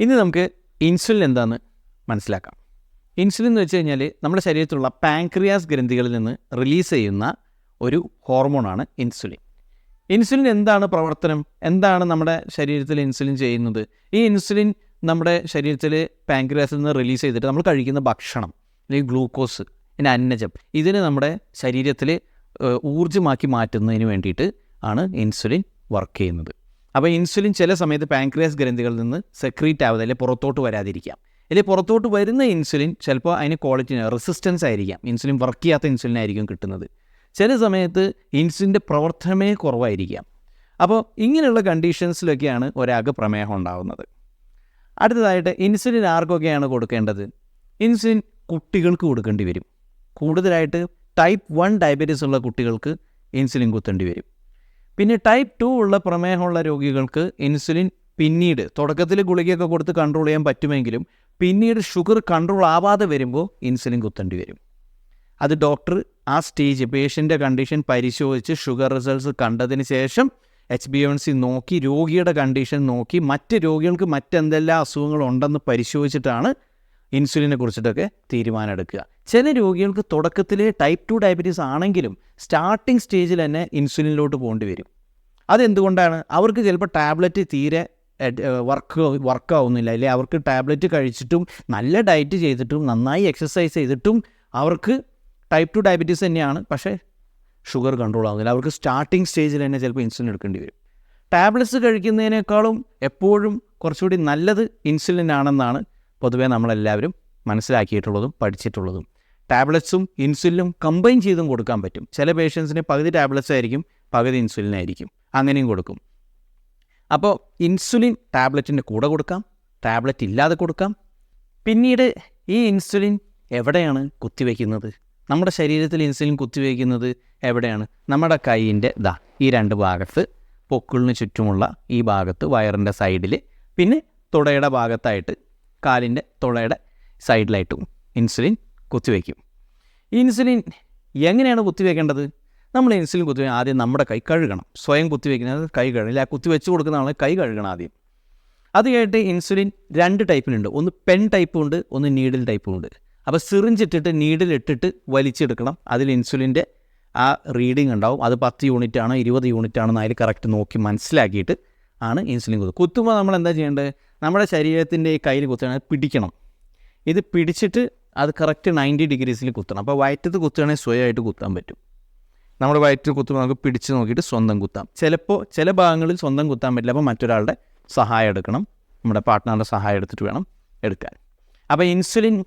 ഇനി നമുക്ക് ഇൻസുലിൻ എന്താണെന്ന് മനസ്സിലാക്കാം. ഇൻസുലിൻ എന്ന് വെച്ച് കഴിഞ്ഞാൽ നമ്മുടെ ശരീരത്തിലുള്ള പാൻക്രിയാസ് ഗ്രന്ഥികളിൽ നിന്ന് റിലീസ് ചെയ്യുന്ന ഒരു ഹോർമോണാണ് ഇൻസുലിൻ. ഇൻസുലിൻ എന്താണ് പ്രവർത്തനം? എന്താണ് നമ്മുടെ ശരീരത്തിൽ ഇൻസുലിൻ ചെയ്യുന്നത്? ഈ ഇൻസുലിൻ നമ്മുടെ ശരീരത്തിൽ പാൻക്രിയാസിൽ നിന്ന് റിലീസ് ചെയ്തിട്ട് നമ്മൾ കഴിക്കുന്ന ഭക്ഷണം അല്ലെങ്കിൽ ഗ്ലൂക്കോസ് പിന്നെ അന്നജം ഇതിന് നമ്മുടെ ശരീരത്തിൽ ഊർജമാക്കി മാറ്റുന്നതിന് വേണ്ടിയിട്ട് ആണ് ഇൻസുലിൻ വർക്ക് ചെയ്യുന്നത്. അപ്പോൾ ഇൻസുലിൻ ചില സമയത്ത് പാൻക്രിയാസ് ഗ്രന്ഥികളിൽ നിന്ന് സെക്രീറ്റ് ആവാതെ അല്ലെങ്കിൽ പുറത്തോട്ട് വരാതിരിക്കാം. അല്ലെങ്കിൽ പുറത്തോട്ട് വരുന്ന ഇൻസുലിൻ ചിലപ്പോൾ അതിന് ക്വാളിറ്റി റെസിസ്റ്റൻസ് ആയിരിക്കാം. ഇൻസുലിൻ വർക്ക് ചെയ്യാത്ത ഇൻസുലിൻ ആയിരിക്കും കിട്ടുന്നത്. ചില സമയത്ത് ഇൻസുലിന്റെ പ്രവർത്തനമേ കുറവായിരിക്കാം. അപ്പോൾ ഇങ്ങനെയുള്ള കണ്ടീഷൻസിലൊക്കെയാണ് ഒരാൾക്ക് പ്രമേഹം ഉണ്ടാകുന്നത് അടുത്തതായിട്ട് ഇൻസുലിൻ ആർക്കൊക്കെയാണ് കൊടുക്കേണ്ടത്? ഇൻസുലിൻ കുട്ടികൾക്ക് കൊടുക്കേണ്ടി വരും. കൂടുതലായിട്ട് ടൈപ്പ് വൺ ഡയബറ്റീസ് ഉള്ള കുട്ടികൾക്ക് ഇൻസുലിൻ കുത്തേണ്ടി വരും. പിന്നെ ടൈപ്പ് ടു ഉള്ള പ്രമേഹമുള്ള രോഗികൾക്ക് ഇൻസുലിൻ പിന്നീട് തുടക്കത്തിൽ ഗുളികയൊക്കെ കൊടുത്ത് കൺട്രോൾ ചെയ്യാൻ പറ്റുമെങ്കിലും പിന്നീട് ഷുഗർ കൺട്രോൾ ആവാതെ വരുമ്പോൾ ഇൻസുലിൻ കുത്തേണ്ടി വരും. അത് ഡോക്ടർ ആ സ്റ്റേജ് പേഷ്യന്റെ കണ്ടീഷൻ പരിശോധിച്ച് ഷുഗർ റിസൾട്ട്സ് കണ്ടതിന് ശേഷം എച്ച് ബി എൻ സി നോക്കി രോഗിയുടെ കണ്ടീഷൻ നോക്കി മറ്റ് രോഗികൾക്ക് മറ്റെന്തെല്ലാം അസുഖങ്ങളുണ്ടെന്ന് പരിശോധിച്ചിട്ടാണ് ഇൻസുലിനെ കുറിച്ചിട്ടൊക്കെ തീരുമാനം എടുക്കുക ചില രോഗികൾക്ക് തുടക്കത്തിലെ ടൈപ്പ് ടു ഡയബറ്റീസ് ആണെങ്കിലും സ്റ്റാർട്ടിംഗ് സ്റ്റേജിൽ തന്നെ ഇൻസുലിനിലോട്ട് പോകേണ്ടി വരും. അതെന്തുകൊണ്ടാണ്? അവർക്ക് ചിലപ്പോൾ ടാബ്ലറ്റ് തീരെ വർക്ക് വർക്ക് ആവുന്നില്ല. അല്ലെങ്കിൽ അവർക്ക് ടാബ്ലറ്റ് കഴിച്ചിട്ടും നല്ല ഡയറ്റ് ചെയ്തിട്ടും നന്നായി എക്സസൈസ് ചെയ്തിട്ടും അവർക്ക് ടൈപ്പ് ടു ഡയബറ്റീസ് തന്നെയാണ്. പക്ഷേ ഷുഗർ കൺട്രോൾ ആവുന്നില്ല. അവർക്ക് സ്റ്റാർട്ടിംഗ് സ്റ്റേജിൽ തന്നെ ചിലപ്പോൾ ഇൻസുലിൻ എടുക്കേണ്ടി വരും. ടാബ്ലറ്റ്സ് കഴിക്കുന്നതിനേക്കാളും എപ്പോഴും കുറച്ചുകൂടി നല്ലത് ഇൻസുലിൻ ആണെന്നാണ് പൊതുവേ നമ്മളെല്ലാവരും മനസ്സിലാക്കിയിട്ടുള്ളതും പഠിച്ചിട്ടുള്ളതും. ടാബ്ലറ്റ്സും ഇൻസുലിനും കമ്പൈൻ ചെയ്തും കൊടുക്കാൻ പറ്റും. ചില പേഷ്യൻസിന് പകുതി ടാബ്ലറ്റ്സ് ആയിരിക്കും പകുതി ഇൻസുലിൻ ആയിരിക്കും. അങ്ങനെയും കൊടുക്കും. അപ്പോൾ ഇൻസുലിൻ ടാബ്ലറ്റിന്റെ കൂടെ കൊടുക്കാം ടാബ്ലറ്റ് ഇല്ലാതെ കൊടുക്കാം. പിന്നീട് ഈ ഇൻസുലിൻ എവിടെയാണ് കുത്തിവെക്കുന്നത്? നമ്മുടെ ശരീരത്തിൽ ഇൻസുലിൻ കുത്തിവെക്കുന്നത് എവിടെയാണ്? നമ്മുടെ കൈയിന്റെ ദാ ഈ രണ്ട് ഭാഗത്ത് പൊക്കിളിന് ചുറ്റുമുള്ള ഈ ഭാഗത്ത് വയറിന്റെ സൈഡിൽ പിന്നെ തുടയുടെ ഭാഗത്തായിട്ട് കാലിന്റെ തുടയുടെ സൈഡിലായിട്ടും ഇൻസുലിൻ കുത്തിവെക്കും. ഇൻസുലിൻ എങ്ങനെയാണ് കുത്തിവെക്കേണ്ടത്? നമ്മൾ ഇൻസുലിൻ കുത്തിവെ ആദ്യം നമ്മുടെ കൈ കഴുകണം. സ്വയം കുത്തിവെക്കുന്നത് കൈ കഴുകണം. കുത്തി കുത്തിവെച്ച് കൊടുക്കുന്ന ആളെ കൈ കഴുകണം ആദ്യം. അത് കഴിഞ്ഞിട്ട് ഇൻസുലിൻ രണ്ട് ടൈപ്പിലുണ്ട്. ഒന്ന് പെൻ ടൈപ്പും ഉണ്ട് ഒന്ന് നീഡിൽ ടൈപ്പും ഉണ്ട് അപ്പോൾ സിറിഞ്ച് ഇട്ടിട്ട് നീഡിൽ ഇട്ടിട്ട് വലിച്ചെടുക്കണം. അതിൽ ഇൻസുലിന്റെ ആ റീഡിങ് ഉണ്ടാവും. അത് പത്ത് യൂണിറ്റ് ആണോ ഇരുപത് യൂണിറ്റ് ആണോ അതിൽ കറക്റ്റ് നോക്കി മനസ്സിലാക്കിയിട്ട് ആണ് ഇൻസുലിൻ കുത്തുക. കുത്തുമ്പോൾ നമ്മൾ എന്താ ചെയ്യേണ്ടത്? നമ്മുടെ ശരീരത്തിന്റെ ഈ കയ്യിൽ കുത്തുകയാണെങ്കിൽ പിടിക്കണം. ഇത് പിടിച്ചിട്ട് അത് കറക്റ്റ് നയന്റി ഡിഗ്രീസിൽ കുത്തണം. അപ്പോൾ വയറ്റത്ത് കുത്തുകയാണെങ്കിൽ സ്വയമായിട്ട് കുത്താൻ പറ്റും. നമ്മൾ വയറ്റിൽ കുത്തുമ്പോൾ നമുക്ക് പിടിച്ച് നോക്കിയിട്ട് സ്വന്തം കുത്താം. ചിലപ്പോൾ ചില ഭാഗങ്ങളിൽ സ്വന്തം കുത്താൻ പറ്റില്ല. അപ്പോൾ മറ്റൊരാളുടെ സഹായം എടുക്കണം. നമ്മുടെ പാർട്ട്ണറുടെ സഹായം എടുത്തിട്ട് വേണം എടുക്കാൻ. അപ്പോൾ ഇൻസുലിൻ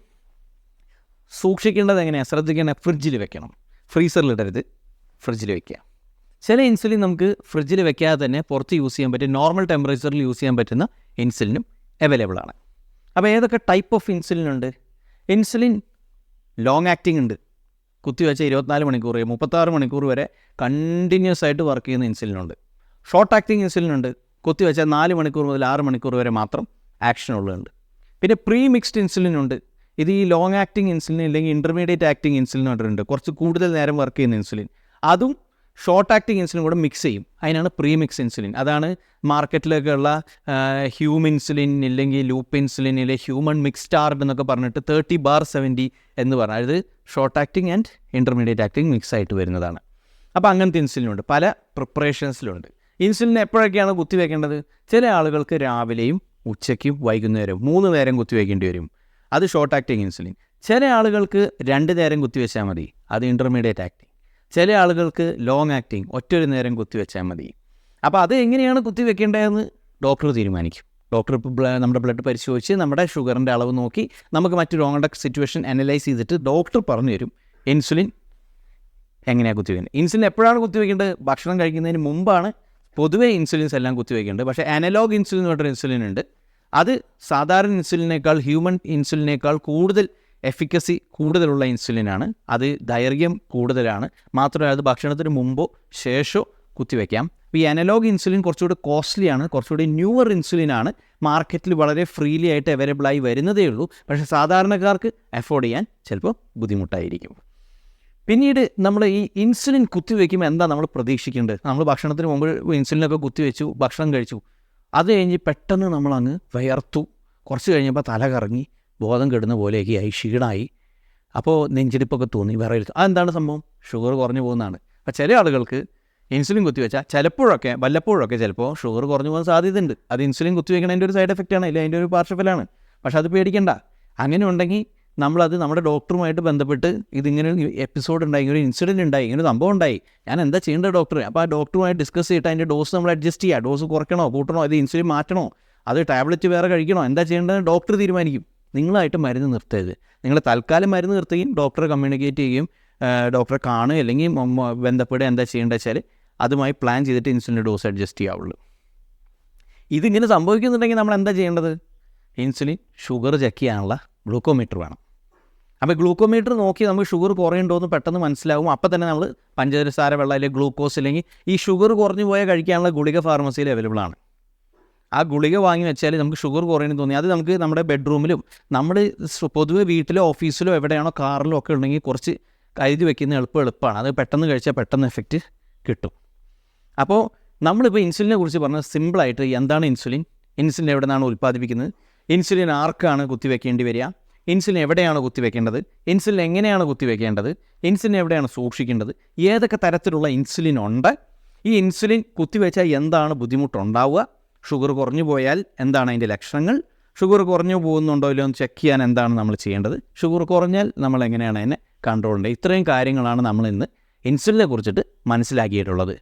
സൂക്ഷിക്കേണ്ടത് എങ്ങനെയാണ് ശ്രദ്ധിക്കേണ്ടത് ഫ്രിഡ്ജിൽ വെക്കണം. ഫ്രീസറിൽ ഇടരുത്. ഫ്രിഡ്ജിൽ വെക്കുക. ചില ഇൻസുലിൻ നമുക്ക് ഫ്രിഡ്ജിൽ വെക്കാതെ തന്നെ പുറത്ത് യൂസ് ചെയ്യാൻ പറ്റും നോർമൽ ടെമ്പറേച്ചറിൽ യൂസ് ചെയ്യാൻ പറ്റുന്ന ഇൻസുലിനും അവൈലബിൾ ആണ്. അപ്പോൾ ഏതൊക്കെ ടൈപ്പ് ഓഫ് ഇൻസുലിൻ ഉണ്ട്? ഇൻസുലിൻ. ലോങ് ആക്ടിംഗ് ഉണ്ട്. കുത്തിവെച്ച ഇരുപത്തിനാല് മണിക്കൂർ മുപ്പത്താറ് മണിക്കൂർ വരെ കണ്ടിന്യൂസ് ആയിട്ട് വർക്ക് ചെയ്യുന്ന ഇൻസുലിൻ ഉണ്ട്. ഷോർട്ട് ആക്ടിങ് ഇൻസുലിൻ ഉണ്ട്. കുത്തിവെച്ച നാല് മണിക്കൂർ മുതൽ ആറ് മണിക്കൂർ വരെ മാത്രം ആക്ഷൻ ഉള്ളതുണ്ട്. പിന്നെ പ്രീ മിക്സ്ഡ് ഇൻസുലിൻ ഉണ്ട്. ഇത് ഈ ലോങ് ആക്ടിങ് ഇൻസുലിൻ അല്ലെങ്കിൽ ഇന്റർമീഡിയറ്റ് ആക്ടിങ് ഇൻസുലിൻ ഉണ്ട് കുറച്ച് കൂടുതൽ നേരം വർക്ക് ചെയ്യുന്ന ഇൻസുലിൻ അതും ഷോർട്ട് ആക്ടിങ് ഇൻസുലിൻ കൂടെ മിക്സ് ചെയ്യും. അതിനാണ് പ്രീമിക്സ് ഇൻസുലിൻ അതാണ് മാർക്കറ്റിലേക്കുള്ള ഹ്യൂമൻ ഇൻസുലിൻ ഇല്ലെങ്കിൽ ലൂപ്പ് ഇൻസുലിൻ അല്ലെങ്കിൽ ഹ്യൂമൻ ടാർബ് എന്നൊക്കെ പറഞ്ഞിട്ട് തേർട്ടി ബാർ സെവന്റി എന്ന് പറഞ്ഞാൽ ഇത് short acting and intermediate acting mix ആയിട്ട് വരുന്നതാണ്. അപ്പോൾ അങ്ങനത്തെ ഇൻസുലിനുണ്ട് പല പ്രിപ്പറേഷൻസിലുണ്ട് ഇൻസുലിൻ എപ്പോഴൊക്കെയാണ് കുത്തിവെക്കേണ്ടത്? ചില ആളുകൾക്ക് രാവിലെയും ഉച്ചയ്ക്കും വൈകുന്നേരവും മൂന്ന് നേരം കുത്തിവെക്കേണ്ടി വരും. അത് ഷോർട്ട് ആക്ടിങ് ഇൻസുലിൻ ചില ആളുകൾക്ക് രണ്ട് നേരം കുത്തിവെച്ചാൽ മതി. അത് ഇന്റർമീഡിയറ്റ് ആക്ടിങ് ചില ആളുകൾക്ക് ലോങ് ആക്ടിങ് ഒറ്റൊരു നേരം കുത്തിവെച്ചാൽ മതി. അപ്പോൾ അത് എങ്ങനെയാണ് കുത്തിവെക്കേണ്ടതെന്ന് ഡോക്ടർ തീരുമാനിക്കും. ഡോക്ടർ ഇപ്പോൾ നമ്മുടെ ബ്ലഡ് പരിശോധിച്ച് നമ്മുടെ ഷുഗറിന്റെ അളവ് നോക്കി നമുക്ക് മറ്റു രോഗങ്ങളുടെ സിറ്റുവേഷൻ അനലൈസ് ചെയ്തിട്ട് ഡോക്ടർ പറഞ്ഞു തരും ഇൻസുലിൻ എങ്ങനെയാണ് കുത്തിവെക്കുന്നത് ഇൻസുലിൻ എപ്പോഴാണ് കുത്തിവെക്കേണ്ടത്? ഭക്ഷണം കഴിക്കുന്നതിന് മുമ്പാണ്. പൊതുവേ ഇൻസുലിൻസ് എല്ലാം കുത്തിവെക്കേണ്ടത്. പക്ഷേ അനലോഗ് ഇൻസുലിൻ എന്ന് പറഞ്ഞൊരു ഇൻസുലിൻ ഉണ്ട്. അത് സാധാരണ ഇൻസുലിനേക്കാൾ ഹ്യൂമൻ ഇൻസുലിനേക്കാൾ കൂടുതൽ എഫിക്കസി കൂടുതലുള്ള ഇൻസുലിനാണ് അത് ദൈർഘ്യം കൂടുതലാണ്. മാത്രമല്ല അത് ഭക്ഷണത്തിന് മുമ്പോ ശേഷമോ കുത്തിവെക്കാം. ഈ അനലോഗ് ഇൻസുലിൻ കുറച്ചുകൂടി കോസ്റ്റ്ലിയാണ് കുറച്ചുകൂടി ന്യൂവർ ഇൻസുലിനാണ് മാർക്കറ്റിൽ വളരെ ഫ്രീലി ആയിട്ട് അവൈലബിളായി വരുന്നതേ ഉള്ളൂ. പക്ഷേ സാധാരണക്കാർക്ക് അഫോർഡ് ചെയ്യാൻ ചിലപ്പോൾ ബുദ്ധിമുട്ടായിരിക്കും. പിന്നീട് നമ്മൾ ഈ ഇൻസുലിൻ കുത്തിവെക്കുമ്പോൾ എന്താ നമ്മൾ പ്രതീക്ഷിക്കേണ്ടത്? നമ്മൾ ഭക്ഷണത്തിന് മുമ്പ് ഇൻസുലിനൊക്കെ കുത്തിവെച്ചു ഭക്ഷണം കഴിച്ചു. അത് കഴിഞ്ഞ് പെട്ടെന്ന് നമ്മളങ്ങ് വയർത്തു. കുറച്ച് കഴിഞ്ഞപ്പോൾ തല കറങ്ങി ബോധം കെടുന്ന പോലെയൊക്കെ ആയി ക്ഷീണമായി അപ്പോൾ നെഞ്ചിടിപ്പൊക്കെ തോന്നി വിറയിൽ അതെന്താണ് സംഭവം? ഷുഗർ കുറഞ്ഞു പോകുന്നതാണ്. അപ്പോൾ ചില ആളുകൾക്ക് ഇൻസുലിൻ കുത്തിവെച്ചാൽ ചിലപ്പോഴൊക്കെ വല്ലപ്പോഴൊക്കെ ചിലപ്പോൾ ഷുഗർ കുറഞ്ഞു പോകാൻ സാധ്യതയുണ്ട്. അത് ഇൻസുലിൻ കുത്തിവെക്കണതിന്റെ ഒരു സൈഡ് എഫക്റ്റ് ആണ് ഇല്ല അതിന്റെ ഒരു പാർശ്വഫലമാണ്. പക്ഷെ അത് പേടിക്കണ്ട. അങ്ങനെ ഉണ്ടെങ്കിൽ നമ്മളത് നമ്മുടെ ഡോക്ടറുമായിട്ട് ബന്ധപ്പെട്ട് ഇതിങ്ങനെ എപ്പിസോഡ് ഉണ്ടായി ഇങ്ങനെ ഒരു ഇൻസിഡന്റ് ഉണ്ടായി ഇങ്ങനെ സംഭവം ഉണ്ടായി. ഞാൻ എന്താ ചെയ്യേണ്ടത് ഡോക്ടർ അപ്പോൾ ആ ഡോക്ടറുമായിട്ട് ഡിസ്കസ് ചെയ്തിട്ട് അതിന്റെ ഡോസ് നമ്മൾ അഡ്ജസ്റ്റ് ചെയ്യുക. ഡോസ് കുറയ്ക്കണോ കൂട്ടണോ അത് ഇൻസുലിൻ മാറ്റണോ അത് ടാബ്ലറ്റ് വേറെ കഴിക്കണോ എന്താ ചെയ്യേണ്ടത് ഡോക്ടർ തീരുമാനിക്കും. നിങ്ങളായിട്ട് മരുന്ന് നിർത്തരുത്. നിങ്ങൾ തൽക്കാലം മരുന്ന് നിർത്തുകയും ഡോക്ടറെ കമ്മ്യൂണിക്കേറ്റ് ചെയ്യുകയും ഡോക്ടറെ കാണുക അല്ലെങ്കിൽ ബന്ധപ്പെടുക എന്താ ചെയ്യേണ്ടത് വെച്ചാൽ അതുമായി പ്ലാൻ ചെയ്തിട്ട് ഇൻസുലിന്റെ ഡോസ് അഡ്ജസ്റ്റ് ചെയ്യാവുള്ളൂ. ഇതിങ്ങനെ സംഭവിക്കുന്നുണ്ടെങ്കിൽ നമ്മൾ എന്താ ചെയ്യേണ്ടത്? ഇൻസുലിൻ ഷുഗർ ചെക്ക് ചെയ്യാനുള്ള ഗ്ലൂക്കോമീറ്റർ വേണം. അപ്പോൾ ഗ്ലൂക്കോമീറ്റർ നോക്കി നമുക്ക് ഷുഗർ കുറയുണ്ടോ എന്ന് പെട്ടെന്ന് മനസ്സിലാവും. അപ്പോൾ തന്നെ നമ്മൾ പഞ്ചസാര വെള്ളം അല്ലെങ്കിൽ ഗ്ലൂക്കോസ് അല്ലെങ്കിൽ ഈ ഷുഗർ കുറഞ്ഞു പോയാൽ കഴിക്കാനുള്ള ഗുളിക ഫാർമസിയിൽ അവൈലബിൾ ആണ്. ആ ഗുളിക വാങ്ങി വെച്ചാൽ നമുക്ക് ഷുഗർ കുറയണമെന്ന് തോന്നി. അത് നമുക്ക് നമ്മുടെ ബെഡ്റൂമിലും നമ്മൾ പൊതുവെ വീട്ടിലോ ഓഫീസിലോ എവിടെയാണോ കാറിലോ ഒക്കെ ഉണ്ടെങ്കിൽ കുറച്ച് കരുതി വെക്കുന്ന എളുപ്പം എളുപ്പമാണ്. അത് പെട്ടെന്ന് കഴിച്ചാൽ പെട്ടെന്ന് എഫക്റ്റ് കിട്ടും. അപ്പോൾ നമ്മളിപ്പോൾ ഇൻസുലിനെ കുറിച്ച് പറഞ്ഞാൽ സിമ്പിളായിട്ട് എന്താണ് ഇൻസുലിൻ ഇൻസുലിൻ എവിടെ നിന്നാണ് ഉൽപ്പാദിപ്പിക്കുന്നത്? ഇൻസുലിൻ ആർക്കാണ് കുത്തിവെക്കേണ്ടി വരിക? ഇൻസുലിൻ എവിടെയാണ് കുത്തിവെക്കേണ്ടത്? ഇൻസുലിൻ എങ്ങനെയാണ് കുത്തിവെക്കേണ്ടത്? ഇൻസുലിൻ എവിടെയാണ് സൂക്ഷിക്കേണ്ടത്? ഏതൊക്കെ തരത്തിലുള്ള ഇൻസുലിൻ ഉണ്ട്? ഈ ഇൻസുലിൻ കുത്തിവെച്ചാൽ എന്താണ് ബുദ്ധിമുട്ടുണ്ടാവുക? ഷുഗർ കുറഞ്ഞു പോയാൽ എന്താണ് അതിന്റെ ലക്ഷണങ്ങൾ? ഷുഗർ കുറഞ്ഞു പോകുന്നുണ്ടോ ഇല്ലയോ എന്ന് ചെക്ക് ചെയ്യാൻ എന്താണ് നമ്മൾ ചെയ്യേണ്ടത്? ഷുഗർ കുറഞ്ഞാൽ നമ്മൾ എങ്ങനെയാണ് അതിനെ കൺട്രോൾ ചെയ്യേണ്ടത്? ഇത്രയും കാര്യങ്ങളാണ് നമ്മൾ ഇന്ന് ഇൻസുലിനെ കുറിച്ചിട്ട് മനസ്സിലാക്കിയിട്ടുള്ളത്.